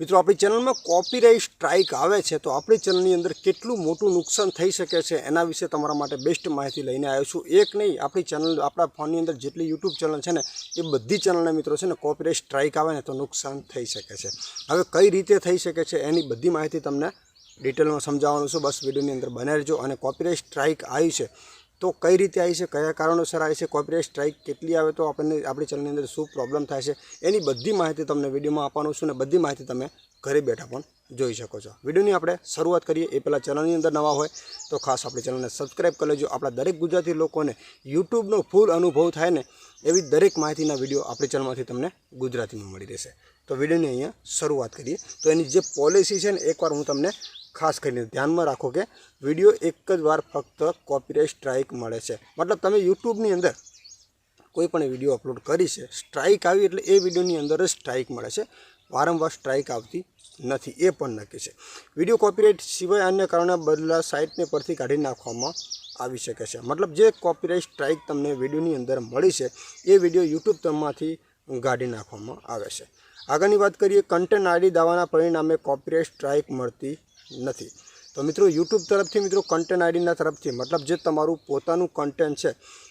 મિત્રો, આપણી ચેનલમાં કોપીરાઇટ સ્ટ્રાઇક આવે છે, તો આપણી ચેનલની અંદર કેટલું મોટું નુકસાન થઈ શકે છે એના વિશે તમારા માટે બેસ્ટ માહિતી લઈને આવ્યો છું. એક નહીં, આપણી ચેનલ, આપણા ફોનની અંદર જેટલી યુટ્યુબ ચેનલ છે ને, એ બધી ચેનલના મિત્રો છે ને કોપીરાઇટ સ્ટ્રાઇક આવે ને, તો નુકસાન થઈ શકે છે. હવે કઈ રીતે થઈ શકે છે એની બધી માહિતી તમને ડિટેલમાં સમજાવવાનું છું. બસ વિડીયોની અંદર બનાવી રહેજો અને કોપીરાઇટ સ્ટ્રાઇક આવી છે. તો કઈ રીતે આવી છે, કયા કારણોસર આવી છે, કોપીરાઇટ સ્ટ્રાઇક કેટલી આવે તો આપણને આપણી ચેનલની અંદર શું પ્રોબ્લેમ થાય છે, એની બધી માહિતી તમને વિડીયોમાં આપવાનું છું ને બધી માહિતી તમે ઘરે બેઠા પણ જોઈ શકો છો. વિડીયોની આપણે શરૂઆત કરીએ, એ પહેલાં ચેનલની અંદર નવા હોય તો ખાસ આપણી ચેનલને સબસ્ક્રાઈબ કરી લેજો. આપણા દરેક ગુજરાતી લોકોને યુટ્યુબનો ફૂલ અનુભવ થાય ને એવી દરેક માહિતીના વીડિયો આપણી ચેનલમાંથી તમને ગુજરાતીમાં મળી રહેશે. તો વિડીયોની અહીંયા શરૂઆત કરીએ. તો એની જે પોલિસી છે ને, એકવાર હું તમને ખાસ કરીને ધ્યાનમાં રાખો કે વીડિયો એક જ વાર ફક્ત કોપીરાઇટ સ્ટ્રાઇક મળે છે. મતલબ તમે યુટ્યુબની અંદર કોઈ પણ વીડિયો અપલોડ કરી છે સ્ટ્રાઇક આવી એટલે એ વિડીયોની અંદર જ સ્ટ્રાઇક મળે છે. વારંવાર સ્ટ્રાઇક આવતી નથી, એ પણ નક્કી છે. વીડિયો કોપીરાઇટ સિવાય અન્ય કારણે બદલા સાઇટને પરથી કાઢી નાખવામાં આવી શકે છે. મતલબ જે કોપીરાઇટ સ્ટ્રાઇક તમને વિડીયોની અંદર મળી છે, એ વીડિયો યુટ્યુબ તરફમાંથી કાઢી નાખવામાં આવે છે. આગળની વાત કરીએ કન્ટેન્ટ આઈડી દાવાના પરિણામે કોપીરાઇટ સ્ટ્રાઇક મળતી નથી. તો મિત્રો યુટ્યુબ તરફથી મિત્રો કન્ટેન્ટ આઈડીના તરફથી, મતલબ જે તમારું પોતાનું કન્ટેન્ટ છે,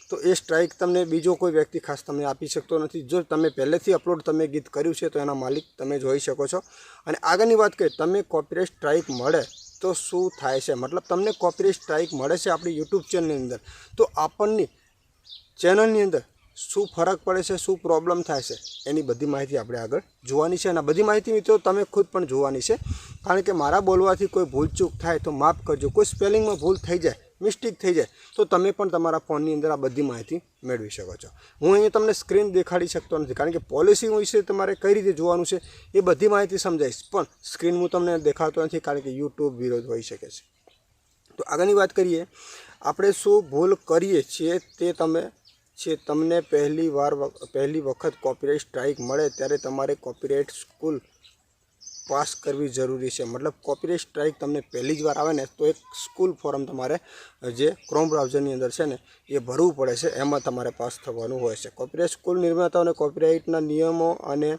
તો એ સ્ટ્રાઇક તમને બીજો કોઈ વ્યક્તિ ખાસ તમને આપી શકતો નથી. જો તમે પહેલેથી અપલોડ તમે ગીત કર્યું છે, તો એના માલિક તમે જોઈ શકો છો. અને આગળની વાત કરીએ તમે કોપીરાઇટ સ્ટ્રાઇક મળે, તો શું થાય છે? મતલબ તમને કોપીરાઇટ સ્ટ્રાઇક મળે છે આપણી યુટ્યુબ ચેનલની અંદર, તો આપણને ચેનલની અંદર શું ફરક પડે છે, શું પ્રોબ્લેમ થાય છે, એની બધી માહિતી આપણે આગળ જોવાની છે. અને બધી માહિતી મિત્રો, તમે ખુદ પણ જોવાની છે. કારણ કે મારા બોલવાથી કોઈ ભૂલચૂક થાય તો માફ કરજો. કોઈ સ્પેલિંગમાં ભૂલ થઈ જાય, મિસ્ટેક થઈ જાય, તો તમે પણ તમારા ફોનની અંદર આ બધી માહિતી મેળવી શકો છો. હું અહીંયા તમને સ્ક્રીન દેખાડી શકતો નથી, કારણ કે પોલિસી વિશે તમારે કઈ રીતે જોવાનું છે એ બધી માહિતી સમજાવીશ. પણ સ્ક્રીન હું તમને દેખાડતો નથી, કારણ કે યુટ્યુબ વિરોધ હોઈ શકે છે. તો આગળની વાત કરીએ, આપણે શું ભૂલ કરીએ છીએ તે તમે છે તમને પહેલી વાર પહેલી વખત કોપીરાઇટ સ્ટ્રાઇક મળે ત્યારે તમારે કોપીરાઇટ સ્કૂલ પાસ કરવી જરૂરી છે. મતલબ કોપીરાઇટ સ્ટ્રાઇક તમને પહેલી જ વાર આવે ને, તો એક સ્કૂલ ફોર્મ તમારે જે ક્રોમ બ્રાઉઝરની અંદર છે ને, એ ભરવું પડે છે. એમાં તમારે પાસ થવાનું હોય છે. કોપીરાઇટ સ્કૂલ નિર્માતાઓને કોપીરાઇટના નિયમો અને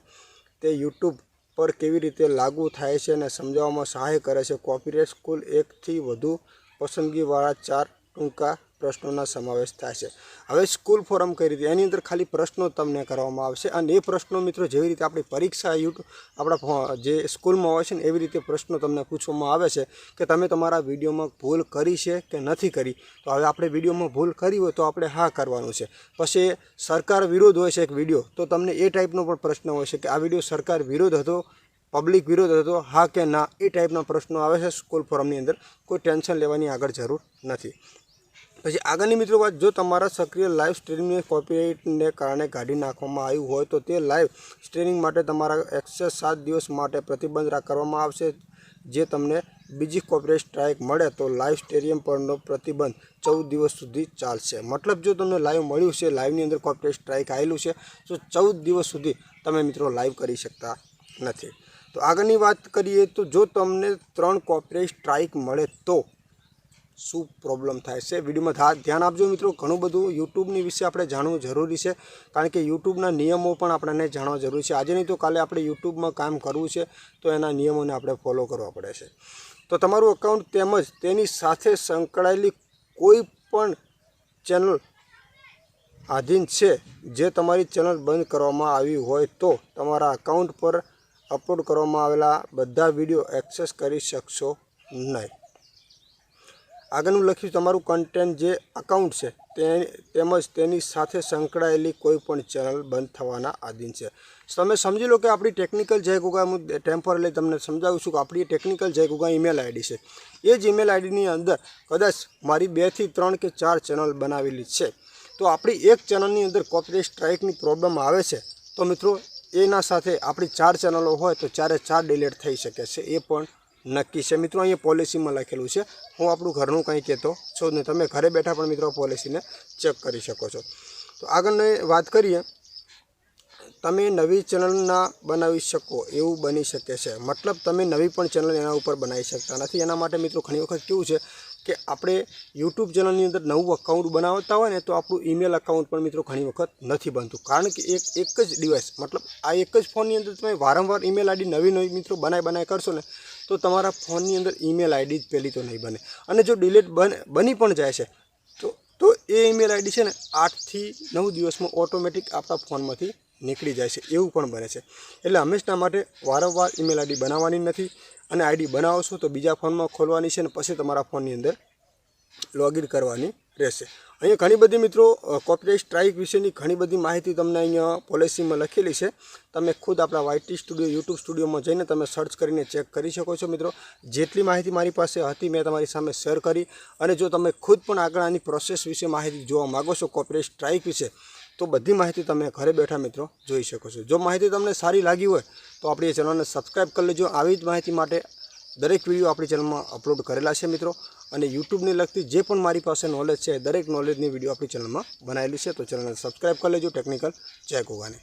તે યુટ્યુબ પર કેવી રીતે લાગુ થાય છે અને સમજાવવામાં સહાય કરે છે. કોપીરાઇટ સ્કૂલ એકથી વધુ પસંદગીવાળા ચાર ટૂંકા પ્રશ્નોના સમાવેશ થાય છે. હવે સ્કૂલ ફોરમ કઈ રીતે? એની અંદર ખાલી પ્રશ્નો તમને કરવામાં આવશે અને એ પ્રશ્નો મિત્રો જેવી રીતે આપણી પરીક્ષા યુટ્યુબ આપણા જે સ્કૂલમાં હોય છે ને એવી રીતે પ્રશ્નો તમને પૂછવામાં આવે છે કે તમે તમારા વિડીયોમાં ભૂલ કરી છે કે નથી કરી? તો હવે આપણે વિડીયોમાં ભૂલ કરી હોય તો આપણે હા કરવાનું છે. પછી સરકાર વિરોધ હોય છે એક વીડિયો, તો તમને એ ટાઈપનો પણ પ્રશ્ન હોય છે કે આ વીડિયો સરકાર વિરોધ હતો પબ્લિક વિરોધ હતો, હા કે ના? એ ટાઈપના પ્રશ્નો આવે છે સ્કૂલ ફોરમની અંદર. કોઈ ટેન્શન લેવાની આગળ જરૂર નથી. પછી આગળની મિત્રો વાત, જો તમારા સક્રિય લાઈવ સ્ટ્રીમિંગ કોપીરાઇટને કારણે કાઢી નાખવામાં આવ્યું હોય તો તે લાઈવ સ્ટ્રીમિંગ માટે તમારા એક્સેસ સાત દિવસ માટે પ્રતિબંધ રાખવામાં આવશે. જે તમને બીજી કોપીરાઇટ સ્ટ્રાઇક મળે તો લાઈવ સ્ટેડિયમ પરનો પ્રતિબંધ ચૌદ દિવસ સુધી ચાલશે. મતલબ જો તમને લાઈવ મળ્યું છે લાઈવની અંદર કોપીરાઇટ સ્ટ્રાઇક આવેલું છે, તો ચૌદ દિવસ સુધી તમે મિત્રો લાઈવ કરી શકતા નથી. તો આગળની વાત કરીએ તો જો તમને ત્રણ કોપીરાઇટ સ્ટ્રાઇક મળે તો શું પ્રોબ્લેમ થાય છે? વિડીયોમાં ધ્યાન આપજો મિત્રો. ઘણું બધું યુટ્યુબની વિશે આપણે જાણવું જરૂરી છે. કારણ કે યુટ્યુબના નિયમો પણ આપણને જાણવા જરૂરી છે. આજે નહીં તો કાલે આપણે યુટ્યુબમાં કામ કરવું છે, તો એના નિયમોને આપણે ફોલો કરવા પડે છે. તો તમારું અકાઉન્ટ તેમજ તેની સાથે સંકળાયેલી કોઈ પણ ચેનલ આધીન છે, જે તમારી ચેનલ બંધ કરવામાં આવી હોય તો તમારા એકાઉન્ટ પર અપલોડ કરવામાં આવેલા બધા વીડિયો એક્સેસ કરી શકશો નહીં. આગળનું લખ્યું, તમારું કન્ટેન્ટ જે અકાઉન્ટ છે, તે તેમજ તેની સાથે સંકળાયેલી કોઈ પણ ચેનલ બંધ થવાના આધીન છે. તમે સમજી લો કે આપણી ટેકનિકલ જય ગુગા, હું ટેમ્પરરી તમને સમજાવું છું કે આપણી ટેકનિકલ જય ગુગા ઈમેલ આઈડી છે. એ જ ઈમેલ આઈડીની અંદર કદાચ મારી બેથી ત્રણ કે ચાર ચેનલ બનાવેલી છે. તો આપણી એક ચેનલની અંદર કોપીરાઇટ સ્ટ્રાઇકની પ્રોબ્લેમ આવે છે. તો મિત્રો, એના સાથે આપણી ચાર ચેનલો હોય તો ચારે ચાર ડિલેટ થઈ શકે છે. એ પણ નક્કી છે. મિત્રો, અહીંયા પોલિસીમાં લખેલું છે. હું આપણું ઘરનું કંઈ કહેતો છું નહીં. તમે ઘરે બેઠા પણ મિત્રો પોલિસીને ચેક કરી શકો છો. તો આગળની વાત કરીએ. તમે નવી ચેનલ ના બનાવી શકો એવું બની શકે છે. મતલબ તમે નવી પણ ચેનલ એના ઉપર બનાવી શકતા નથી. એના માટે મિત્રો ઘણી વખત કેવું છે કે આપણે યુટ્યુબ ચેનલની અંદર નવું અકાઉન્ટ બનાવતા હોય ને તો આપણું ઈમેલ અકાઉન્ટ પણ મિત્રો ઘણી વખત નથી બનતું. કારણ કે એક એક જ ડિવાઇસ મતલબ આ એક જ ફોનની અંદર તમે વારંવાર ઈમેલ આઈડી નવી નવી મિત્રો બનાવી બનાવી કરશો ને તો તમારા ફોનની અંદર ઈમેલ આઈડી જ પહેલી તો નહીં બને. અને જો ડિલીટ બન પણ જાય છે, તો તો એ ઈમેલ આઈડી છે ને આઠથી નવ દિવસમાં ઓટોમેટિક આપણા ફોનમાંથી નીકળી જાય છે, એવું પણ બને છે. એટલે હંમેશા માટે વારંવાર ઈમેલ આઈડી બનાવવાની નથી અને આઈડી બનાવશો તો બીજા ફોનમાં ખોલવાની છે ને પછી તમારા ફોનની અંદર લોગિન કરવાની રહેશે. અહીંયા ઘણી બધી મિત્રો કોપીરાઇટ સ્ટ્રાઇક વિશેની ઘણી બધી માહિતી તમને અહીંયા પોલિસીમાં લખેલી છે. તમે ખુદ આપણા વાયટી સ્ટુડિયો યુટ્યુબ સ્ટુડિયોમાં જઈને તમે સર્ચ કરીને ચેક કરી શકો છો મિત્રો. જેટલી માહિતી મારી પાસે હતી મેં તમારી સામે શેર કરી અને જો તમે ખુદ પણ આગળ આની પ્રોસેસ વિશે માહિતી જોવા માગો છો કોપીરાઇટ સ્ટ્રાઇક વિશે તો બધી માહિતી તમે ઘરે બેઠા મિત્રો જોઈ શકો છો. જો માહિતી તમને સારી લાગી હોય, તો આપણી ચેનલને સબસ્ક્રાઈબ કરી લેજો. આવી જ માહિતી માટે દરેક વીડિયો આપણી ચેનલમાં અપલોડ કરેલા છે મિત્રો. અને યુટ્યુબને લગતી જે પણ મારી પાસે નોલેજ છે દરેક નોલેજની વીડિયો આપણી ચેનલમાં બનાવેલી છે. તો ચેનલને સબસ્ક્રાઈબ કરી લેજો ટેકનિકલ જય ગોગાને.